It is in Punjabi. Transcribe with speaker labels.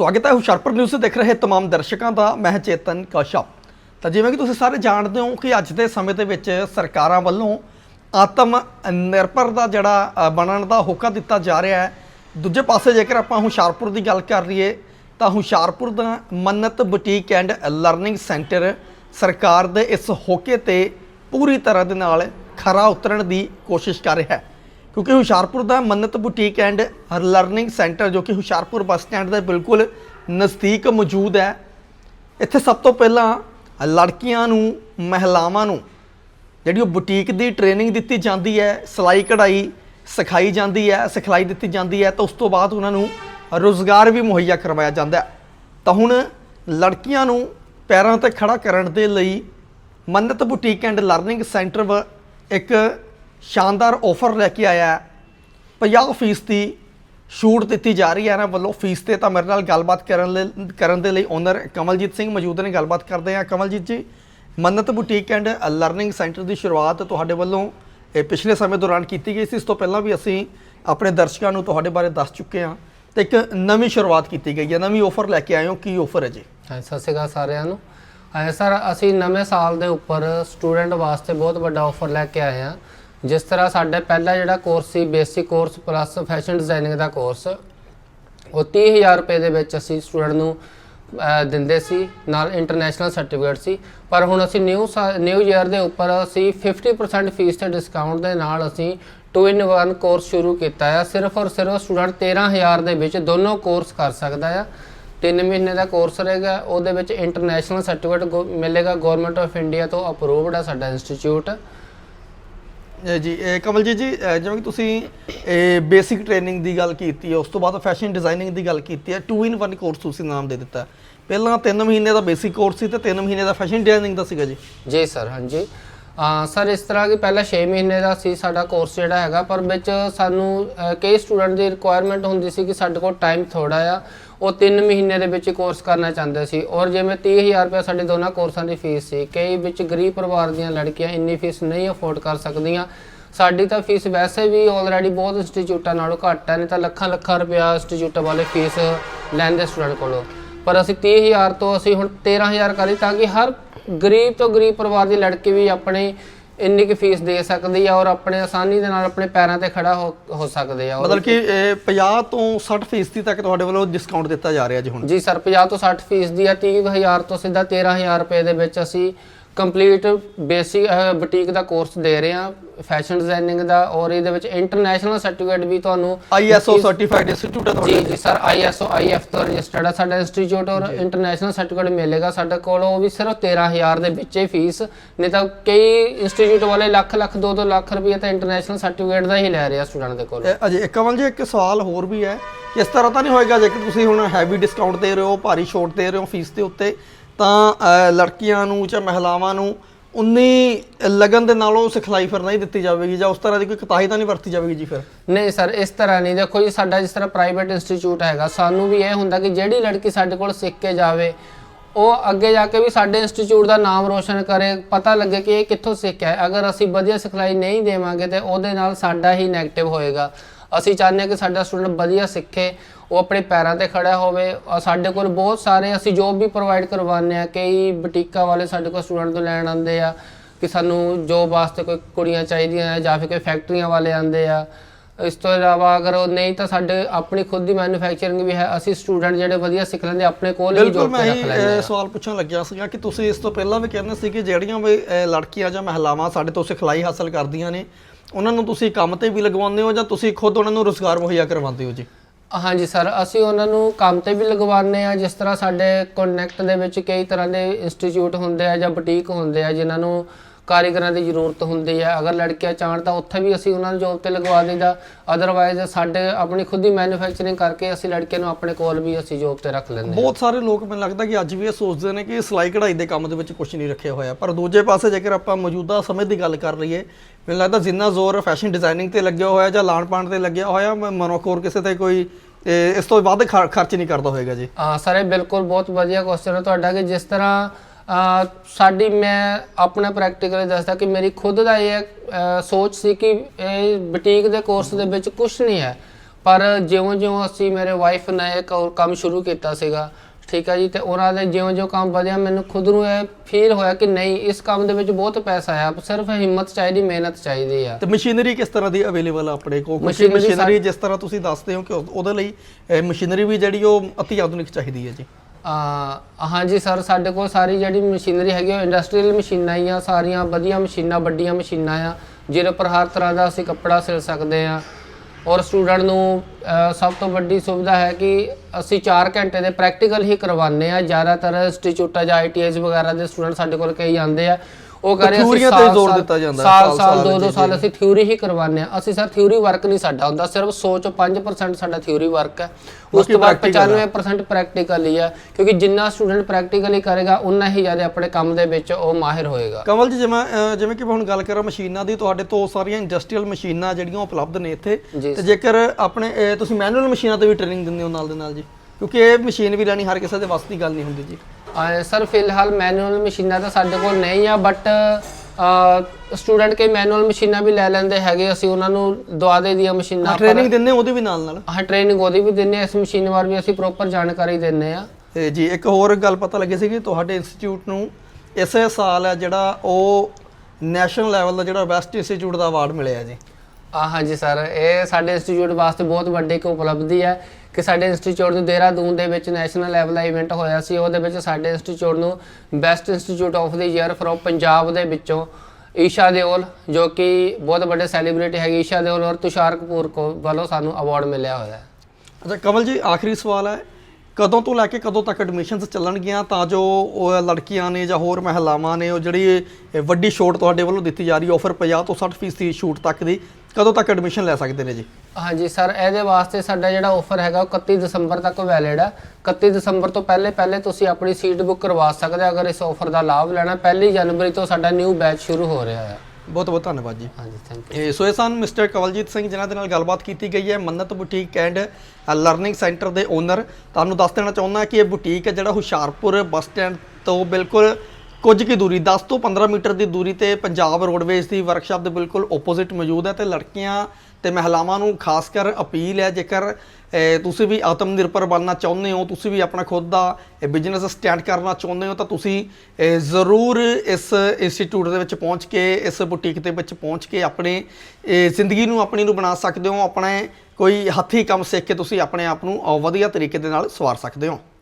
Speaker 1: ਸਵਾਗਤ ਹੈ ਹੁਸ਼ਿਆਰਪੁਰ ਨਿਊਜ਼ ਦੇਖ ਰਹੇ ਤਮਾਮ ਦਰਸ਼ਕਾਂ ਦਾ, ਮੈਂ ਚੇਤਨ ਕਸ਼ਪ ਤਾਂ ਜਿਵੇਂ ਕਿ ਤੁਸੀਂ ਸਾਰੇ ਜਾਣਦੇ ਹੋ ਕਿ ਅੱਜ ਦੇ ਸਮੇਂ ਦੇ ਵਿੱਚ ਸਰਕਾਰਾਂ ਵੱਲੋਂ ਆਤਮ ਨਿਰਭਰ ਦਾ ਜਿਹੜਾ ਬਣਨ ਦਾ ਹੋਕਾ ਦਿੱਤਾ ਜਾ ਰਿਹਾ ਹੈ। ਦੂਜੇ ਪਾਸੇ ਜੇਕਰ ਆਪਾਂ ਹੁਸ਼ਿਆਰਪੁਰ ਦੀ ਗੱਲ ਕਰ ਲਈਏ, ਤਾਂ ਹੁਸ਼ਿਆਰਪੁਰ ਦਾ Mannat boutique and learning centre ਸਰਕਾਰ ਦੇ ਇਸ ਹੋਕੇ ਤੇ ਪੂਰੀ ਤਰ੍ਹਾਂ ਦੇ ਨਾਲ ਖਰਾ ਉਤਰਨ ਦੀ ਕੋਸ਼ਿਸ਼ ਕਰ ਰਿਹਾ ਹੈ। ਕਿਉਂਕਿ ਹੁਸ਼ਿਆਰਪੁਰ ਦਾ Mannat boutique and learning centre, ਜੋ ਕਿ ਹੁਸ਼ਿਆਰਪੁਰ ਬੱਸ ਸਟੈਂਡ ਦੇ ਬਿਲਕੁਲ ਨਜ਼ਦੀਕ ਮੌਜੂਦ ਹੈ, ਇੱਥੇ ਸਭ ਤੋਂ ਪਹਿਲਾਂ ਲੜਕੀਆਂ ਨੂੰ, ਮਹਿਲਾਵਾਂ ਨੂੰ ਜਿਹੜੀ ਉਹ ਬੁਟੀਕ ਦੀ ਟ੍ਰੇਨਿੰਗ ਦਿੱਤੀ ਜਾਂਦੀ ਹੈ, ਸਿਲਾਈ ਕਢਾਈ ਸਿਖਾਈ ਜਾਂਦੀ ਹੈ, ਸਿਖਲਾਈ ਦਿੱਤੀ ਜਾਂਦੀ ਹੈ, ਤਾਂ ਉਸ ਤੋਂ ਬਾਅਦ ਉਹਨਾਂ ਨੂੰ ਰੋਜ਼ਗਾਰ ਵੀ ਮੁਹੱਈਆ ਕਰਵਾਇਆ ਜਾਂਦਾ ਹੈ। ਤਾਂ ਹੁਣ ਲੜਕੀਆਂ ਨੂੰ ਪੈਰਾਂ ਤੇ ਖੜਾ ਕਰਨ ਦੇ ਲਈ Mannat boutique and learning centre ਇੱਕ ਸ਼ਾਨਦਾਰ ਆਫਰ ਲੈ ਕੇ ਆਇਆ ਹੈ। 50% ਦੀ ਛੂਟ ਦਿੱਤੀ ਜਾ ਰਹੀ ਹੈ ਇਹਨਾਂ ਵੱਲੋਂ। ਫੀਸ ਤੇ ਤਾਂ ਮੇਰੇ ਨਾਲ ਗੱਲਬਾਤ ਕਰਨ ਲਈ, ਕਰਨ ਦੇ ਲਈ ਓਨਰ ਕਮਲਜੀਤ ਸਿੰਘ ਮੌਜੂਦ ਨੇ। ਗੱਲਬਾਤ ਕਰਦੇ ਹਾਂ Kamaljit ji, Mannat boutique and learning centre ਦੀ ਸ਼ੁਰੂਆਤ ਤੁਹਾਡੇ ਵੱਲੋਂ, ਇਹ ਪਿਛਲੇ ਸਮੇਂ ਦੌਰਾਨ ਕੀਤੀ ਗਈ ਸੀ। ਇਸ ਤੋਂ ਪਹਿਲਾਂ ਵੀ ਅਸੀਂ ਆਪਣੇ ਦਰਸ਼ਕਾਂ ਨੂੰ ਤੁਹਾਡੇ ਬਾਰੇ ਦੱਸ ਚੁੱਕੇ ਹਾਂ ਤੇ ਇੱਕ ਨਵੀਂ ਸ਼ੁਰੂਆਤ ਕੀਤੀ ਗਈ ਹੈ। ਨਵੀਂ ਆਫਰ ਲੈ ਕੇ ਆਏ ਹੋ। ਕੀ ਆਫਰ ਹੈ ਜੀ?
Speaker 2: ਹਾਂ ਸਤਿ ਸ਼੍ਰੀ ਅਕਾਲ ਸਾਰਿਆਂ ਨੂੰ। ਹਾਂ ਸਰ, ਅਸੀਂ ਨਵੇਂ ਸਾਲ ਦੇ ਉੱਪਰ ਸਟੂਡੈਂਟ ਵਾਸਤੇ ਬਹੁਤ ਵੱਡਾ ਆਫਰ ਲੈ ਕੇ ਆਏ ਹਾਂ। ਜਿਸ ਤਰ੍ਹਾਂ ਸਾਡਾ ਪਹਿਲਾ ਜਿਹੜਾ ਕੋਰਸ ਸੀ basic course plus fashion designing ਦਾ ਕੋਰਸ ਉਹ 30000 ਰੁਪਏ ਦੇ ਵਿੱਚ ਅਸੀਂ ਸਟੂਡੈਂਟ ਨੂੰ ਦਿੰਦੇ ਸੀ, ਨਾਲ ਇੰਟਰਨੈਸ਼ਨਲ ਸਰਟੀਫਿਕੇਟ ਸੀ। ਪਰ ਹੁਣ ਅਸੀਂ ਨਿਊ ਨਿਊ ਈਅਰ ਦੇ ਉੱਪਰ ਅਸੀਂ 50% ਫੀਸ ਤੇ ਡਿਸਕਾਊਂਟ ਦੇ ਨਾਲ ਅਸੀਂ 2 ਇਨ 1 ਕੋਰਸ ਸ਼ੁਰੂ ਕੀਤਾ ਹੈ ਸਿਰਫ ਔਰ ਸਿਰਫ ਸਟੂਡੈਂਟ 13000 ਦੇ ਵਿੱਚ ਦੋਨੋਂ ਕੋਰਸ ਕਰ ਸਕਦਾ ਹੈ ਤਿੰਨ ਮਹੀਨੇ ਦਾ ਕੋਰਸ ਰਹੇਗਾ, ਉਹਦੇ ਵਿੱਚ ਇੰਟਰਨੈਸ਼ਨਲ ਸਰਟੀਫਿਕੇਟ ਮਿਲੇਗਾ ਗਵਰਨਮੈਂਟ ਆਫ ਇੰਡੀਆ ਤੋਂ ਅਪਰੂਵਡ ਹੈ ਸਾਡਾ ਇੰਸਟੀਚਿਊਟ
Speaker 1: ਜੀ ਇਹ ਕਮਲਜੀਤ ਜੀ ਜਿਵੇਂ ਕਿ ਤੁਸੀਂ, ਇਹ ਬੇਸਿਕ ਟ੍ਰੇਨਿੰਗ ਦੀ ਗੱਲ ਕੀਤੀ ਹੈ, ਉਸ ਤੋਂ ਬਾਅਦ ਫੈਸ਼ਨ ਡਿਜ਼ਾਈਨਿੰਗ ਦੀ ਗੱਲ ਕੀਤੀ ਹੈ 2 ਇਨ 1 ਕੋਰਸ ਤੁਸੀਂ ਨਾਮ ਦੇ ਦਿੱਤਾ ਪਹਿਲਾਂ 3 ਮਹੀਨੇ ਦਾ ਬੇਸਿਕ ਕੋਰਸ ਸੀ ਤੇ 3 ਮਹੀਨੇ ਦਾ ਫੈਸ਼ਨ ਡਿਜ਼ਾਈਨਿੰਗ ਦਾ ਸੀਗਾ ਜੀ।
Speaker 2: ਜੀ ਸਰ ਹਾਂਜੀ। ਅਹ ਸਰ, ਇਸ ਤਰ੍ਹਾਂ ਕਿ ਪਹਿਲਾਂ 6 ਮਹੀਨੇ ਦਾ ਸੀ ਸਾਡਾ ਕੋਰਸ ਜਿਹੜਾ ਹੈਗਾ, ਪਰ ਵਿੱਚ ਸਾਨੂੰ ਕਈ ਸਟੂਡੈਂਟ ਦੀ ਰਿਕੁਆਇਰਮੈਂਟ ਹੁੰਦੀ ਸੀ ਕਿ ਸਾਡੇ ਕੋਲ ਟਾਈਮ ਥੋੜਾ ਆ। ਉਹ 3 ਮਹੀਨੇ ਦੇ ਵਿੱਚ ਕੋਰਸ ਕਰਨਾ ਚਾਹੁੰਦੇ ਸੀ। ਔਰ ਜਿਵੇਂ 30000 ਰੁਪਏ ਸਾਡੇ ਦੋਨਾਂ ਕੋਰਸਾਂ ਦੀ ਫੀਸ ਸੀ। ਕਈ ਵਿੱਚ ਗਰੀਬ ਪਰਿਵਾਰ ਦੀਆਂ ਲੜਕੀਆਂ ਇੰਨੀ ਫੀਸ ਨਹੀਂ ਅਫੋਰਡ ਕਰ ਸਕਦੀਆਂ। ਸਾਡੀ ਤਾਂ ਫੀਸ ਵੈਸੇ ਵੀ ਆਲਰੇਡੀ ਬਹੁਤ ਇੰਸਟੀਚਿਊਟਾਂ ਨਾਲੋਂ ਘੱਟ ਹੈ ਨਹੀਂ ਤਾਂ ਲੱਖਾਂ ਲੱਖਾਂ ਰੁਪਇਆ ਇੰਸਟੀਚਿਊਟਾਂ ਵਾਲੇ ਫੀਸ ਲੈਂਦੇ ਸਟੂਡੈਂਟ ਕੋਲੋਂ। ਪਰ ਅਸੀਂ 30000 ਤੋਂ ਅਸੀਂ ਹੁਣ 13000 ਕਰੀ ਤਾਂ ਕਿ ਹਰ ਗਰੀਬ ਤੋਂ ਗਰੀਬ ਪਰਿਵਾਰ ਦੀ ਲੜਕੀ ਵੀ ਆਪਣੀ ਇੰਨੀ ਕੁ ਫੀਸ ਦੇ ਸਕਦੀ ਆ ਔਰ ਆਪਣੇ ਆਸਾਨੀ ਦੇ ਨਾਲ ਆਪਣੇ ਪੈਰਾਂ ਤੇ ਖੜਾ ਹੋ ਹੋ ਸਕਦੇ ਆ। ਔਰ-
Speaker 1: ਮਤਲਬ ਕਿ ਇਹ 50 ਤੋਂ 60 ਫੀਸਦੀ ਤੱਕ ਤੁਹਾਡੇ ਵੱਲੋਂ ਡਿਸਕਾਊਂਟ ਦਿੱਤਾ ਜਾ ਰਿਹਾ ਜੀ ਹੁਣ?
Speaker 2: ਜੀ ਸਰ 50 ਤੋਂ 60 ਫੀਸ ਦੀ ਆ 30000 ਤੋਂ ਸਿੱਧਾ 13000 ਰੁਪਏ ਦੇ ਵਿੱਚ ਅਸੀਂ ਕੰਪਲੀਟ ਬੇਸਿਕ ਬੁਟੀਕ ਦਾ ਕੋਰਸ ਦੇ ਰਹੇ ਹਾਂ ਫੈਸ਼ਨ ਡਿਜ਼ਾਈਨਿੰਗ ਦਾ ਔਰ ਇਹਦੇ ਵਿੱਚ ਇੰਟਰਨੈਸ਼ਨਲ ਸਰਟੀਫਿਕੇਟ ਵੀ ਤੁਹਾਨੂੰ
Speaker 1: ISO ਸਰਟੀਫਾਈਡ ਇੰਸਟੀਚਿਊਟ ਹੈ
Speaker 2: ਜੀ
Speaker 1: ਤੁਹਾਡਾ
Speaker 2: ਜੀ ਸਰ ISO IF ਤੋਂ ਰਜਿਸਟਰਡ ਹੈ ਸਾਡਾ ਇੰਸਟੀਚਿਊਟ ਔਰ ਇੰਟਰਨੈਸ਼ਨਲ ਸਰਟੀਫਿਕੇਟ ਮਿਲੇਗਾ ਸਾਡੇ ਕੋਲ ਉਹ ਵੀ ਸਿਰਫ 13000 ਦੇ ਵਿੱਚ ਹੀ ਫੀਸ ਨਹੀਂ ਤਾਂ ਕਈ ਇੰਸਟੀਚਿਊਟ ਵਾਲੇ ਲੱਖ ਲੱਖ 2-2 ਲੱਖ ਰੁਪਏ ਤਾਂ ਇੰਟਰਨੈਸ਼ਨਲ ਸਰਟੀਫਿਕੇਟ ਦਾ ਹੀ ਲੈ ਰਹੇ ਆ ਸਟੂਡੈਂਟ ਦੇ ਕੋਲ।
Speaker 1: ਅਜੇ ਕਮਲ ਜੀ ਇੱਕ ਸਵਾਲ ਹੋਰ ਵੀ ਹੈ। ਇਸ ਤਰ੍ਹਾਂ ਤਾਂ ਨਹੀਂ ਹੋਏਗਾ ਜੇਕਰ ਤੁਸੀਂ ਹੁਣ ਹੈਵੀ ਡਿਸਕਾਊਂਟ ਦੇ ਰਹੇ ਹੋ ਭਾਰੀ ਛੋਟ ਦੇ ਰਹੇ ਹੋ ਫੀਸ ਦੇ ਉੱਤੇ। ਤਾਂ ਲੜਕੀਆਂ ਨੂੰ ਜਾਂ ਮਹਿਲਾਵਾਂ ਨੂੰ ਉਨੀ ਲਗਨ ਦੇ ਨਾਲੋਂ ਸਿਖਲਾਈ ਫਿਰ ਨਹੀਂ ਦਿੱਤੀ ਜਾਵੇਗੀ ਜਾਂ ਉਸ ਤਰ੍ਹਾਂ ਦੀ ਕੋਈ ਕਤਾਹੀ ਤਾਂ ਨਹੀਂ ਵਰਤੀ ਜਾਵੇਗੀ ਜੀ ਫਿਰ?
Speaker 2: ਨਹੀਂ ਸਰ, ਇਸ ਤਰ੍ਹਾਂ ਨਹੀਂ। ਦੇਖੋ ਜੀ, ਸਾਡਾ ਜਿਸ ਤਰ੍ਹਾਂ ਪ੍ਰਾਈਵੇਟ ਇੰਸਟੀਚਿਊਟ ਹੈਗਾ, ਸਾਨੂੰ ਵੀ ਇਹ ਹੁੰਦਾ ਕਿ ਜਿਹੜੀ ਲੜਕੀ ਸਾਡੇ ਕੋਲ ਸਿੱਖ ਕੇ ਜਾਵੇ, ਉਹ ਅੱਗੇ ਜਾ ਕੇ ਵੀ ਸਾਡੇ ਇੰਸਟੀਚਿਊਟ ਦਾ ਨਾਮ ਰੋਸ਼ਨ ਕਰੇ, ਪਤਾ ਲੱਗੇ ਕਿ ਇਹ ਕਿੱਥੋਂ ਸਿੱਖਿਆ ਹੈ। ਅਗਰ ਅਸੀਂ ਵਧੀਆ ਸਿਖਲਾਈ ਨਹੀਂ ਦੇਵਾਂਗੇ ਤੇ ਉਹਦੇ ਨਾਲ ਸਾਡਾ ਹੀ 네ਗੇਟਿਵ ਹੋਏਗਾ। ਅਸੀਂ ਚਾਹੁੰਦੇ ਹਾਂ ਕਿ ਸਾਡਾ ਸਟੂਡੈਂਟ ਵਧੀਆ ਸਿੱਖੇ, ਉਹ ਆਪਣੇ ਪੈਰਾਂ ਤੇ ਖੜਾ ਹੋਵੇ। ਸਾਡੇ ਕੋਲ ਬਹੁਤ ਸਾਰੇ ਅਸੀਂ ਜੋਬ ਵੀ ਪ੍ਰੋਵਾਈਡ ਕਰਵਾਉਂਦੇ ਆ ਕਈ ਬੁਟੀਕਾਂ ਵਾਲੇ ਸਾਡੇ ਕੋਲ ਸਟੂਡੈਂਟ ਤੋਂ ਲੈਣ ਆਉਂਦੇ ਆ ਕਿ ਸਾਨੂੰ ਜੋਬ ਵਾਸਤੇ ਕੋਈ ਕੁੜੀਆਂ ਚਾਹੀਦੀਆਂ ਆ ਜਾਂ ਫਿਰ ਕੋਈ ਫੈਕਟਰੀਆਂ ਵਾਲੇ ਆਉਂਦੇ ਆ। ਇਸ ਤੋਂ ਇਲਾਵਾ ਅਗਰ ਉਹ ਨਹੀਂ ਤਾਂ ਸਾਡੇ ਆਪਣੀ ਖੁਦ ਦੀ ਮੈਨੂਫੈਕਚਰਿੰਗ ਵੀ ਹੈ। ਅਸੀਂ ਸਟੂਡੈਂਟ ਜਿਹੜੇ ਵਧੀਆ ਸਿੱਖ ਲੈਂਦੇ ਆਪਣੇ ਕੋਲ ਹੀ
Speaker 1: ਬਿਲਕੁਲ ਮੈਂ ਹੀ
Speaker 2: ਰੱਖ ਲੈਂਦੇ
Speaker 1: ਇਹ
Speaker 2: ਆ
Speaker 1: ਸਵਾਲ ਪੁੱਛਣ ਲੱਗਿਆ ਸੀਗਾ ਕਿ ਤੁਸੀਂ ਇਸ ਤੋਂ ਪਹਿਲਾਂ ਵੀ ਕਹਿੰਦੇ ਸੀ ਕਿ ਜਿਹੜੀਆਂ ਵੀ ਲੜਕੀਆਂ ਜਾਂ ਮਹਿਲਾਵਾਂ ਸਾਡੇ ਤੋਂ ਸਿਖਲਾਈ ਹਾਸਲ ਕਰਦੀਆਂ ਨੇ ਉਹਨਾਂ ਨੂੰ ਤੁਸੀਂ ਕੰਮ ਤੇ ਵੀ ਲਗਵਾਉਂਦੇ ਹੋ ਜਾਂ ਤੁਸੀਂ ਖੁਦ ਉਹਨਾਂ ਨੂੰ ਰੋਜ਼ਗਾਰ ਮੁਹੱਈਆ ਕਰਵਾਉਂਦੇ ਹੋ ਜੀ?
Speaker 2: ਹਾਂਜੀ ਸਰ ਅਸੀਂ ਉਹਨਾਂ ਨੂੰ ਕੰਮ ਤੇ ਵੀ ਲਗਵਾਉਂਦੇ ਆ ਜਿਸ ਤਰ੍ਹਾਂ ਸਾਡੇ ਕੰਨੈਕਟ ਦੇ ਵਿੱਚ ਕਈ ਤਰ੍ਹਾਂ ਦੇ ਇੰਸਟੀਚਿਊਟ ਹੁੰਦੇ ਆ ਜਾਂ ਬੁਟੀਕ ਹੁੰਦੇ ਆ ਜਿਨ੍ਹਾਂ ਨੂੰ ਕਾਰੀਗਰਾਂ ਦੀ ਜ਼ਰੂਰਤ ਹੁੰਦੀ ਹੈ। ਅਗਰ ਲੜਕੀਆਂ ਚਾਹਣ ਤਾਂ ਉੱਥੇ ਵੀ ਅਸੀਂ ਉਹਨਾਂ ਨੂੰ ਜੋਬ ਤੇ ਲਗਵਾ ਦਿੰਦਾ ਅਦਰਵਾਈਜ਼ ਸਾਡੇ ਆਪਣੀ ਖੁਦ ਦੀ ਮੈਨੂਫੈਕਚਰਿੰਗ ਕਰਕੇ ਅਸੀਂ ਲੜਕੀਆਂ ਨੂੰ ਆਪਣੇ ਕੋਲ ਵੀ ਅਸੀਂ ਜੋਬ ਤੇ ਰੱਖ ਲੈਂਦੇ ਹਾਂ।
Speaker 1: ਬਹੁਤ ਸਾਰੇ ਲੋਕ ਮੈਨੂੰ ਲੱਗਦਾ ਕਿ ਅੱਜ ਵੀ ਇਹ ਸੋਚਦੇ ਨੇ ਕਿ ਸਿਲਾਈ ਕਢਾਈ ਦੇ ਕੰਮ ਦੇ ਵਿੱਚ ਕੁਝ ਨਹੀਂ ਰੱਖਿਆ ਹੋਇਆ। ਪਰ ਦੂਜੇ ਪਾਸੇ ਜੇਕਰ ਆਪਾਂ ਮੌਜੂਦਾ ਸਮੇਂ ਦੀ ਗੱਲ ਕਰ ਲਈਏ ਮੈਨੂੰ ਲੱਗਦਾ ਜਿੰਨਾ ਜ਼ੋਰ ਫੈਸ਼ਨ ਡਿਜ਼ਾਈਨਿੰਗ ਤੇ ਲੱਗਿਆ ਹੋਇਆ ਜਾਂ ਲਾਣ ਪਾਣ ਤੇ ਲੱਗਿਆ ਹੋਇਆ ਮ- ਮਨੁੱਖ ਹੋਰ ਕਿਸੇ ਤੇ ਕੋਈ ਇਸ ਤੋਂ ਵੱਧ ਖਰਚ ਨਹੀਂ ਕਰਦਾ ਹੋਏਗਾ ਜੀ।
Speaker 2: ਹਾਂ ਸਰ ਇਹ ਬਿਲਕੁਲ ਬਹੁਤ ਵਧੀਆ ਕੁਐਸਚਨ ਹੈ ਤੁਹਾਡਾ ਕਿ ਜਿਸ ਤਰ੍ਹਾਂ ਸਾਡੀ ਮੈਂ ਆਪਣਾ ਪ੍ਰੈਕਟੀਕਲੀ ਦੱਸਦਾ ਕਿ ਮੇਰੀ ਖੁਦ ਦਾ ਇਹ ਸੋਚ ਸੀ ਕਿ ਇਹ ਬੁਟੀਕ ਦੇ ਕੋਰਸ ਦੇ ਵਿੱਚ ਕੁਝ ਨਹੀਂ ਹੈ। ਪਰ ਜਿਉਂ-ਜਿਉਂ ਅਸੀਂ ਮੇਰੇ ਵਾਈਫ ਨੇ ਇੱਕ ਹੋਰ ਕੰਮ ਸ਼ੁਰੂ ਕੀਤਾ ਸੀਗਾ ਠੀਕ ਹੈ ਜੀ ਤੇ ਉਹਨਾਂ ਦੇ ਜਿਉਂ-ਜਿਉਂ ਕੰਮ ਵਧਿਆ ਮੈਨੂੰ ਖੁਦ ਨੂੰ ਇਹ ਫੀਲ ਹੋਇਆ ਕਿ ਨਹੀਂ ਇਸ ਕੰਮ ਦੇ ਵਿੱਚ ਬਹੁਤ ਪੈਸਾ ਆ ਸਿਰਫ ਹਿੰਮਤ ਚਾਹੀਦੀ ਮਿਹਨਤ ਚਾਹੀਦੀ ਆ
Speaker 1: ਤੇ ਮਸ਼ੀਨਰੀ ਕਿਸ ਤਰ੍ਹਾਂ ਦੀ ਅਵੇਲੇਬਲ ਆ ਆਪਣੇ ਕੋਲ? ਕਿਉਂਕਿ
Speaker 2: ਮਸ਼ੀਨਰੀ
Speaker 1: ਜਿਸ ਤਰ੍ਹਾਂ ਤੁਸੀਂ ਦੱਸਦੇ ਹੋ ਕਿ ਉਹ- ਉਹਦੇ ਲਈ ਮਸ਼ੀਨਰੀ ਵੀ ਜਿਹੜੀ ਉਹ ਅਤੀ ਆਧੁਨਿਕ ਚਾਹੀਦੀ ਹੈ ਜੀ।
Speaker 2: ਆ ਹਾਂਜੀ ਸਰ, ਸਾਡੇ ਕੋਲ ਸਾਰੀ ਜਿਹੜੀ ਮਸ਼ੀਨਰੀ ਹੈਗੀ ਉਹ ਇੰਡਸਟਰੀਅਲ ਮਸ਼ੀਨਾਂ ਹੀ ਆ, ਸਾਰੀਆਂ ਵਧੀਆ ਮਸ਼ੀਨਾਂ, ਵੱਡੀਆਂ ਮਸ਼ੀਨਾਂ ਆ, ਜਿਹਦੇ ਉੱਪਰ ਹਰ ਤਰ੍ਹਾਂ ਦਾ ਅਸੀਂ ਕੱਪੜਾ ਸਿਲ ਸਕਦੇ ਆ। ਔਰ ਸਟੂਡੈਂਟ ਨੂੰ ਸਭ ਤੋਂ ਵੱਡੀ ਸੁਵਿਧਾ ਹੈ ਕਿ ਅਸੀਂ 4 ਘੰਟੇ ਦੇ ਪ੍ਰੈਕਟੀਕਲ ਹੀ ਕਰਵਾਉਂਦੇ ਆ। ਜ਼ਿਆਦਾਤਰ ਇੰਸਟੀਚਿਊਟਾਂ ਜਾਂ ਆਈਟੀਆਈਜ਼ ਵਗੈਰਾ ਦੇ ਸਟੂਡੈਂਟ ਸਾਡੇ ਕੋਲ ਕਈ ਆਉਂਦੇ ਆ। ਉਹ ਕਹ ਰਹੇ ਅਸੀਂ
Speaker 1: ਤੇ
Speaker 2: ਸਾਲ-
Speaker 1: ਜ਼ੋਰ ਦਿੱਤਾ ਜਾਂਦਾ ਹੈ,
Speaker 2: ਸਾਲ
Speaker 1: ਸਾਲ-
Speaker 2: ਦੋ ਦੋ ਸਾਲ। ਅਸੀਂ ਥਿਊਰੀ ਹੀ ਕਰਵਾਉਂਦੇ ਆ ਅਸੀਂ ਸਰ ਥਿਊਰੀ ਵਰਕ ਨਹੀਂ ਸਾਡਾ ਹੁੰਦਾ ਸਿਰਫ 100 ਚੋਂ 5% ਸਾਡਾ ਥਿਊਰੀ ਵਰਕ ਹੈ। ਉਸ ਤੋਂ ਬਾਅਦ
Speaker 1: practical ਆ।
Speaker 2: 95% ਪ੍ਰੈਕਟੀਕਲ ਹੀ ਆ ਕਿਉਂਕਿ ਜਿੰਨਾ ਸਟੂਡੈਂਟ ਪ੍ਰੈਕਟੀਕਲੀ ਕਰੇਗਾ ਉਨਾ ਹੀ ਜ਼ਿਆਦਾ ਆਪਣੇ ਕੰਮ ਦੇ ਵਿੱਚ ਉਹ ਮਾਹਿਰ ਹੋਏਗਾ।
Speaker 1: ਕਮਲ ਜੀ ਜਿਵੇਂ ਜਿਵੇਂ ਕਿ ਹੁਣ ਗੱਲ ਕਰਾਂ ਮਸ਼ੀਨਾਂ ਦੀ ਤੁਹਾਡੇ ਤੋਂ ਸਾਰੀਆਂ ਇੰਡਸਟਰੀਅਲ ਮਸ਼ੀਨਾਂ ਜਿਹੜੀਆਂ ਉਪਲਬਧ ਨੇ ਇੱਥੇ। ਤੇ ਜੇਕਰ ਆਪਣੇ ਤੁਸੀਂ ਮੈਨੂਅਲ ਮਸ਼ੀਨਾਂ ਤੇ ਵੀ ਟ੍ਰੇਨਿੰਗ ਦਿੰਦੇ ਹੋ ਨਾਲ ਦੇ ਨਾਲ ਜੀ ਕਿਉਂਕਿ ਇਹ ਮਸ਼ੀਨ ਵੀ ਲੈਣੀ ਹਰ ਕਿਸੇ ਦੇ ਵੱਸ ਦੀ ਗੱਲ ਨਹੀਂ ਹੁੰਦੀ ਜੀ।
Speaker 2: ਸਰ ਫਿਲਹਾਲ ਮੈਨੂਅਲ ਮਸ਼ੀਨਾਂ ਤਾਂ ਸਾਡੇ ਕੋਲ ਨਹੀਂ ਆ ਬਟ ਸਟੂਡੈਂਟ ਕਈ ਮੈਨੂਅਲ ਮਸ਼ੀਨਾਂ ਵੀ ਲੈ ਲੈਂਦੇ ਹੈਗੇ ਅਸੀਂ ਉਹਨਾਂ ਨੂੰ ਦਵਾ ਦੇ ਦੀਆਂ ਮਸ਼ੀਨਾਂ
Speaker 1: ਟ੍ਰੇਨਿੰਗ ਹੋ ਉਹਦੀ ਵੀ ਨਾਲ ਨਾਲ?
Speaker 2: ਹਾਂ ਟ੍ਰੇਨਿੰਗ ਉਹਦੀ ਵੀ ਦਿੰਨੇ ਇਸ ਮਸ਼ੀਨ ਬਾਰੇ ਵੀ ਅਸੀਂ ਪ੍ਰੋਪਰ ਜਾਣਕਾਰੀ ਦਿੰਨੇ ਆ।
Speaker 1: ਤੇ ਜੀ ਇੱਕ ਹੋਰ ਗੱਲ ਪਤਾ ਲੱਗੀ ਸੀ ਕਿ ਤੁਹਾਡੇ ਇੰਸਟੀਚਿਊਟ ਨੂੰ ਇਸੇ ਸਾਲ ਹੈ ਜਿਹੜਾ ਉਹ ਨੈਸ਼ਨਲ ਲੈਵਲ ਦਾ ਜਿਹੜਾ ਬੈਸਟ ਇੰਸਟੀਚਿਊਟ ਦਾ ਅਵਾਰਡ ਮਿਲਿਆ ਜੀ।
Speaker 2: ਆ ਹਾਂਜੀ ਸਰ ਇਹ ਸਾਡੇ ਇੰਸਟੀਚਿਊਟ ਵਾਸਤੇ ਬਹੁਤ ਵੱਡੀ ਇੱਕ ਉਪਲਬਧੀ ਹੈ। ਕਿ ਸਾਡੇ ਇੰਸਟੀਚਿਊਟ ਨੂੰ ਦੇਹਰਾਦੂਨ ਦੇ ਵਿੱਚ ਨੈਸ਼ਨਲ ਲੈਵਲ ਦਾ ਇਵੈਂਟ ਹੋਇਆ ਸੀ, ਉਹਦੇ ਵਿੱਚ ਸਾਡੇ ਇੰਸਟੀਚਿਊਟ ਨੂੰ best institute of the year from Punjab ਦੇ ਵਿੱਚੋਂ ਈਸ਼ਾ ਦਿਓਲ, ਜੋ ਕਿ ਬਹੁਤ ਵੱਡੇ ਸੈਲੀਬ੍ਰਿਟੀ ਹੈਗੇ ਈਸ਼ਾ ਦਿਓਲ ਔਰ ਤੁਸ਼ਾਰ ਕਪੂਰ ਕੋ ਵੱਲੋਂ ਸਾਨੂੰ ਅਵਾਰਡ ਮਿਲਿਆ ਹੋਇਆ ਹੈ।
Speaker 1: ਅੱਛਾ, ਕਮਲ ਜੀ, ਆਖਰੀ ਸਵਾਲ ਹੈ, ਕਦੋਂ ਤੋਂ ਲੈ ਕੇ ਕਦੋਂ ਤੱਕ ਐਡਮਿਸ਼ਨਸ ਚੱਲਣਗੀਆਂ ਤਾਂ ਜੋ ਲੜਕੀਆਂ ਨੇ ਜਾਂ ਹੋਰ ਮਹਿਲਾਵਾਂ ਨੇ, ਉਹ ਜਿਹੜੀ ਵੱਡੀ ਛੋਟ ਤੁਹਾਡੇ ਵੱਲੋਂ ਦਿੱਤੀ ਜਾ ਰਹੀ ਹੈ ਆਫਰ 50 ਤੋਂ 60% ਫੀਸਦੀ ਛੂਟ ਤੱਕ ਦੀ ਕਦੋਂ ਤੱਕ ਐਡਮਿਸ਼ਨ ਲੈ ਸਕਦੇ ਨੇ ਜੀ?
Speaker 2: ਹਾਂਜੀ ਸਰ ਇਹਦੇ ਵਾਸਤੇ ਸਾਡਾ ਜਿਹੜਾ ਆਫਰ ਹੈਗਾ ਉਹ 31 ਦਸੰਬਰ ਤੱਕ ਵੈਲਿਡ ਹੈ 31 ਦਸੰਬਰ ਤੋਂ ਪਹਿਲੇ ਪਹਿਲੇ ਤੁਸੀਂ ਆਪਣੀ ਸੀਟ ਬੁੱਕ ਕਰਵਾ ਸਕਦੇ ਹੋ ਅਗਰ ਇਸ ਆਫਰ ਦਾ ਲਾਭ ਲੈਣਾ। ਪਹਿਲੀ ਜਨਵਰੀ ਤੋਂ ਸਾਡਾ ਨਿਊ ਬੈਚ ਸ਼ੁਰੂ ਹੋ ਰਿਹਾ ਹੈ
Speaker 1: ਬਹੁਤ ਬਹੁਤ ਧੰਨਵਾਦ ਜੀ।
Speaker 2: ਹਾਂਜੀ ਥੈਂਕ
Speaker 1: ਇਹ ਸੋ ਇਹ ਸਨ ਮਿਸਟਰ ਕਵਲਜੀਤ ਸਿੰਘ ਜਿਨ੍ਹਾਂ ਦੇ ਨਾਲ ਗੱਲਬਾਤ ਕੀਤੀ ਗਈ ਹੈ Mannat boutique and learning centre ਦੇ ਓਨਰ ਤੁਹਾਨੂੰ ਦੱਸ ਦੇਣਾ ਚਾਹੁੰਦਾ ਕਿ ਇਹ ਬੁਟੀਕ ਹੈ ਜਿਹੜਾ ਹੁਸ਼ਿਆਰਪੁਰ ਬੱਸ ਸਟੈਂਡ ਤੋਂ ਬਿਲਕੁਲ ਕੁਝ ਕੀ ਦੂਰੀ 10 ਤੋਂ 15 ਮੀਟਰ ਦੀ ਦੂਰੀ ਤੇ ਪੰਜਾਬ ਰੋਡਵੇਜ਼ ਦੀ ਵਰਕਸ਼ਾਪ ਦੇ ਬਿਲਕੁਲ ਆਪੋਜ਼ਿਟ ਮੌਜੂਦ ਹੈ ਤੇ ਲੜਕੀਆਂ ਤੇ ਮਹਿਲਾਵਾਂ ਨੂੰ ਖਾਸ ਕਰ ਅਪੀਲ ਹੈ, ਜੇਕਰ ਤੁਸੀਂ ਵੀ ਆਤਮ ਨਿਰਭਰ ਬਣਨਾ ਚਾਹੁੰਦੇ ਹੋ, ਤੁਸੀਂ ਵੀ ਆਪਣਾ ਖੁਦ ਦਾ ਬਿਜ਼ਨਸ ਸਟੈਂਡ ਕਰਨਾ ਚਾਹੁੰਦੇ ਹੋ, ਤਾਂ ਤੁਸੀਂ ਜ਼ਰੂਰ ਇਸ ਇੰਸਟੀਚਿਊਟ ਦੇ ਵਿੱਚ ਪਹੁੰਚ ਕੇ, ਇਸ ਬੁਟੀਕ ਦੇ ਵਿੱਚ ਪਹੁੰਚ ਕੇ ਆਪਣੇ ਜ਼ਿੰਦਗੀ ਨੂੰ ਆਪਣੀ ਨੂੰ ਬਣਾ ਸਕਦੇ ਹੋ, ਆਪਣੇ ਕੋਈ ਹੱਥੀ ਕੰਮ ਸਿੱਖ ਕੇ ਤੁਸੀਂ ਆਪਣੇ ਆਪ ਨੂੰ ਵਧੀਆ ਤਰੀਕੇ ਦੇ ਨਾਲ ਸਵਾਰ ਸਕਦੇ ਹੋ।